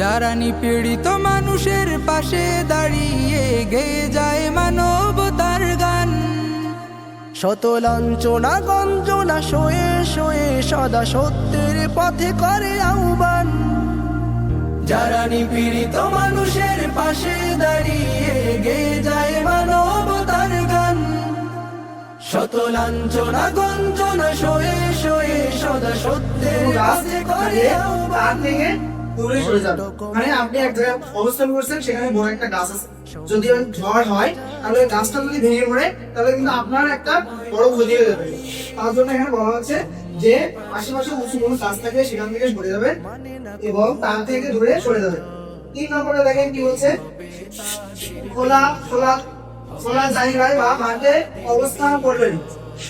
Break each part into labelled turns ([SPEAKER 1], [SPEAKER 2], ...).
[SPEAKER 1] যারা নিপীড়িত মানুষের পাশে দাঁড়িয়ে গেয়ে যায় মানবতার গান।
[SPEAKER 2] শত লাঞ্ছনা গঞ্জনা শোয়ে শোয়ে সদা সত্যের পথে করে আহ্বান।
[SPEAKER 1] যারা নিপীড়িত মানুষের পাশে দাঁড়িয়ে গেয়ে যায় মানবতার গান। শত লাঞ্ছনা গঞ্জনা শোয়ে শোয়ে সদা সত্যের পথে করে আহ্বান।
[SPEAKER 3] দূরে সরে যান মানে আপনি এক জায়গায় অবস্থান করছেন সেখানে বড় একটা গাছ আছে। যদি ঝড় হয় তাহলে গাছটা যদি ভেঙে পড়ে তাহলে কিন্তু আপনার একটা বড় ক্ষতি হয়ে যাবে। তার জন্য এখানে বলা হচ্ছে যে আশেপাশে উঁচু কোনো গাছ থাকলে সেখান থেকে সরে যাবে এবং তার থেকে দূরে সরে যাবে। তিন নম্বরে দেখেন কি বলছে? খোলা খোলা খোলা জায়গায় বা মাঠে অবস্থান করবেন।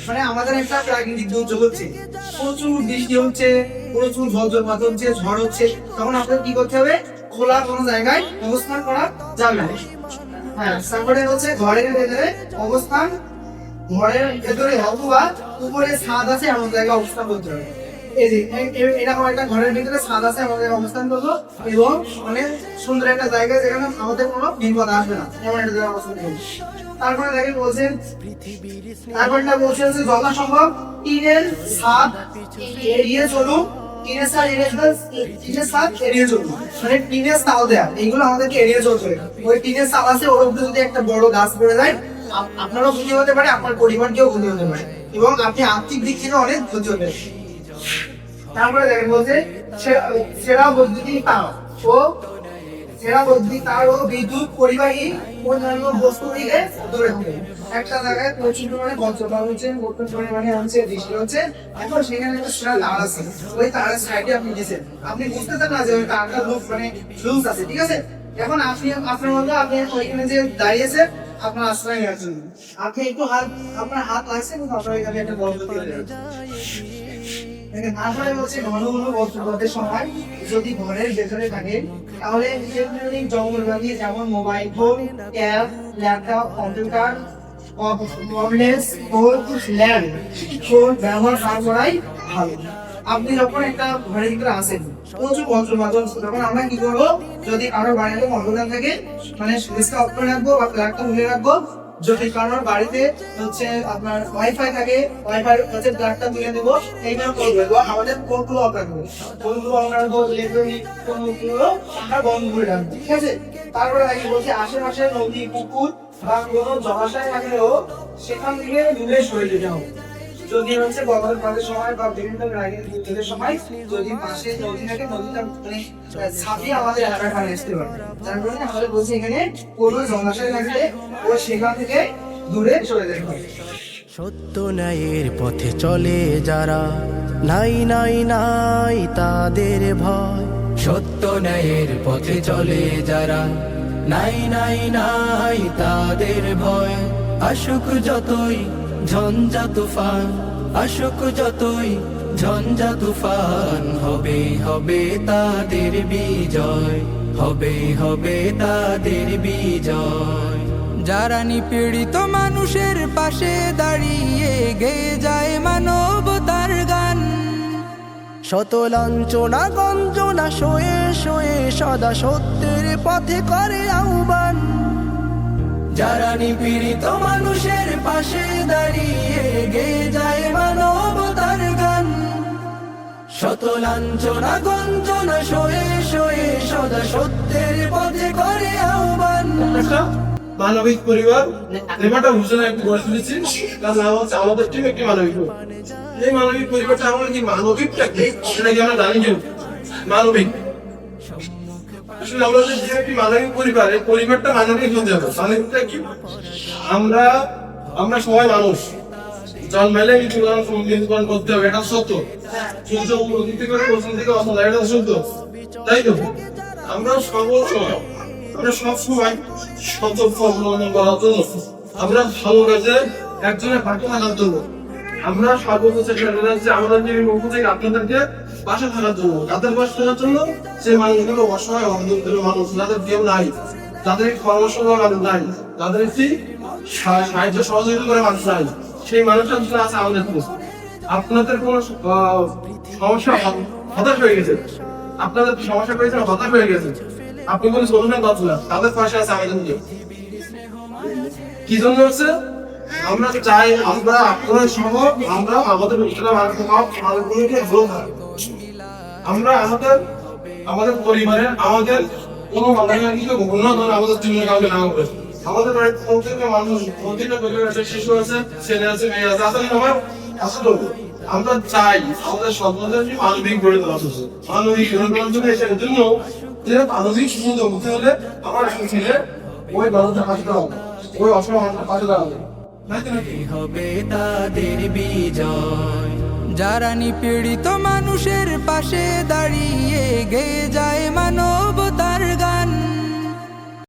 [SPEAKER 3] মানে আমাদের একটা প্রাকৃতিক দুর্যোগ হচ্ছে। প্রচুর বৃষ্টি হচ্ছে প্রচুর বজ্রপাত হচ্ছে ঝড় হচ্ছে, তখন আপনাদের কি করতে হবে? খোলা কোনো জায়গায় অবস্থান করা যাবে না। হ্যাঁ তারপরে হচ্ছে ঘরের ভেতরে অবস্থান। ঘরের ভেতরে অথবা উপরে ছাদ আছে, এমন জায়গায় অবস্থান করতে হবে। এই যে এরকম একটা ঘরের ভিতরে ছাদ আছে জায়গায় অবস্থান করব এবং অনেক সুন্দর একটা জায়গায় যেখানে আমাদের কোনো বিপদ আসবে না, এমন একটা জায়গায় অবস্থান করব। তারপরে দেখেন বলছেন তারপরটা বলছে হচ্ছে যথাসম্ভব টিনের ছাদ এড়িয়ে চলুন। মানে গাছ পড়ে যায় আপনারও ক্ষতি হতে পারে, আপনার পরিবারকেও ক্ষতি হতে পারে। এবং আপনি আর্থিক দিক থেকে অনেক ক্ষতি হতে পারে। তারপরে দেখেন বলছে সেরা বৈদ্যুতিক তার ও বৈদ্যুতিক তার ও বিদ্যুৎ পরিবাহী অন্যান্য একটা জায়গায় প্রচুর পরিমাণে হচ্ছে, প্রচুর পরিমাণে বৃষ্টি হচ্ছে। এখন সেখানে একটা তার আছে। ওই সাইডে আপনি আপনি বুঝতে চান না যে ওই তারটা লুজ মানে লুজ আছে, ঠিক আছে? এখন আপনি, আপনার মতো আপনি ওইখানে যে দাঁড়িয়েছেন আপনার আশ্রয় নেওয়ার জন্য। আপনি একটু হাত, আপনার হাত লাগছে, কিন্তু আপনার এখানে একটা বন্ধ তারপরে হচ্ছে ঘন ঘন বজ্রপাতের সময় যদি ঘরের ভেতরে থাকে, তাহলে ইলেকট্রনিক যন্ত্রপাতি যেমন mobile phone tab laptop, computer wireless phone land phone ব্যবহার না করাই ভালো। আপনি যখন একটা ঘরের ভিতরে আসেন, প্রচুর বজ্রপাত তখন আমরা কি করব? যদি কারও বাড়িতে কম্পিউটার থাকে মানে সুইচটা অফ করে রাখব বা প্লাগটা খুলে রাখব যদি কারোর বাড়িতে হচ্ছে আপনার ওয়াইফাই থাকে ওয়াইফাই হচ্ছে প্লাগটা তুলে দেবো এইভাবে করব। আমাদের কোনগুলো অফ রাখব কোনগুলো রাখব ইলেকট্রনিক কোনগুলো আমরা বন্ধ করে রাখব, ঠিক আছে? তারপরে আগে বলছি, আশেপাশে নদী, পুকুর বা কোনো জলাশয় থাকলেও সেখান থেকে দূরে সরে যেতে হবে। যদি হচ্ছে গঙ্গার পাড়ের সময় বা বিভিন্ন রাগের সময় যদি পাশে নদী থাকে, নদীটা মানে ছাপিয়ে আমাদের এলাকায় আসতে পারে। যার কারণে আমাদের বলছি এখানে কোনো জলাশয় থাকলে ও সেখান থেকে দূরে সরে যেতে হবে।
[SPEAKER 2] সত্য ন্যায়ের পথে চলে যারা, নাই নাই নাই তাদের ভয়।
[SPEAKER 1] সত্য ন্যায়ের পথে চলে যারা, নাই নাই নাই তাদের ভয়। আসুক যতই ঝঞ্ঝা তুফান আসুক যতই ঝঞ্ঝা তুফান হবে হবে তাদের বিজয় হবে হবে তাদের বিজয়। যারা নিপীড়িত মানুষের পাশে দাঁড়িয়ে গেয়ে যায় মানবতার গান।
[SPEAKER 2] শত লাঞ্ছনা গঞ্জনা শোয়ে শোয়ে সদা সত্যের পথে করে আহ্বান।
[SPEAKER 1] যারা নিপীড়িত মানুষের পাশে দাঁড়িয়ে গেয়ে যায় মানবতার গান। শত লাঞ্ছনা গঞ্জনা শোয়ে শোয়ে সদা সত্যের পথে করে আহ্বান।
[SPEAKER 4] মানবিক পরিবার লেবাটা ঘোষণা একটু গড়ে তুলেছি তার নাম হচ্ছে আমাদের টিম একটি মানবিক পরিবার। এই মানবিক পরিবারটা আমরা কি মানবিকটা কি? সেটা কি আমরা জানি মানবিক। আসলে আমরা যে একটি মানবিক পরিবার এই পরিবারটা মানবিক হতে হবে। মানবিকটা কি? আমরা আমরা সবাই মানুষ। জন্মাইলে মৃত্যুবরণ মৃত্যুবরণ করতে হবে, এটা সত্য। সূর্য উন্নতি করে পশ্চিম থেকে অসম এটা সত্য। তাই তো? আমরা সকল সময়, আমরা সব সময় সতর্ক অবলম্বন করার আমরা ভালো কাজে একজনের পাশে থাকার জন্য আমরা সর্বোচ্চ চেষ্টা করে যাচ্ছি আমাদের যে পক্ষ থেকে আপনাদেরকে পাশে থাকার জন্য কাদের পাশে থাকার জন্য যে মানুষগুলো অসহায় অবদূর মানুষ, যাদের কেউ নাই, যাদের পরামর্শ দেওয়ার নাই, যাদের একটি সাহায্য সহযোগিতা করে মানুষ নাই, সেই মানুষটা আসলে আছে আমাদের আপনাদের কোনো সমস্যা হতাশ হয়ে গেছে? আপনাদের সমস্যা পেয়েছেন হতাশ হয়ে গেছে? আপনি কোনো সলিউশন পাচ্ছেন না। তাদের পাশে আছে আমাদের কি জন্য হচ্ছে? আমরা চাই আমরা সহ আমরা আমাদের গ্রো আমরা আমাদের আমাদের পরিবারে আমাদের কোনো উন্নত আমাদের কাউকে না আমাদের বাড়িতে মানুষ পরিবার আছে, শিশু আছে, ছেলে আছে, মেয়ে আছে আসলে আমার আমরা চাই আমাদের সন্তানদের মানবিক গড়ে তোলা উচিত। মানবিক গড়ে তোলার জন্য জন্য যে মানবিক হতে হলে আমার ছেলে ওই মানুষের ওই পাশে দাঁড়াবে?
[SPEAKER 1] হবে তাদের বিজয়। যারা নিপীড়িত মানুষের পাশে দাঁড়িয়ে গে যায় মানবতার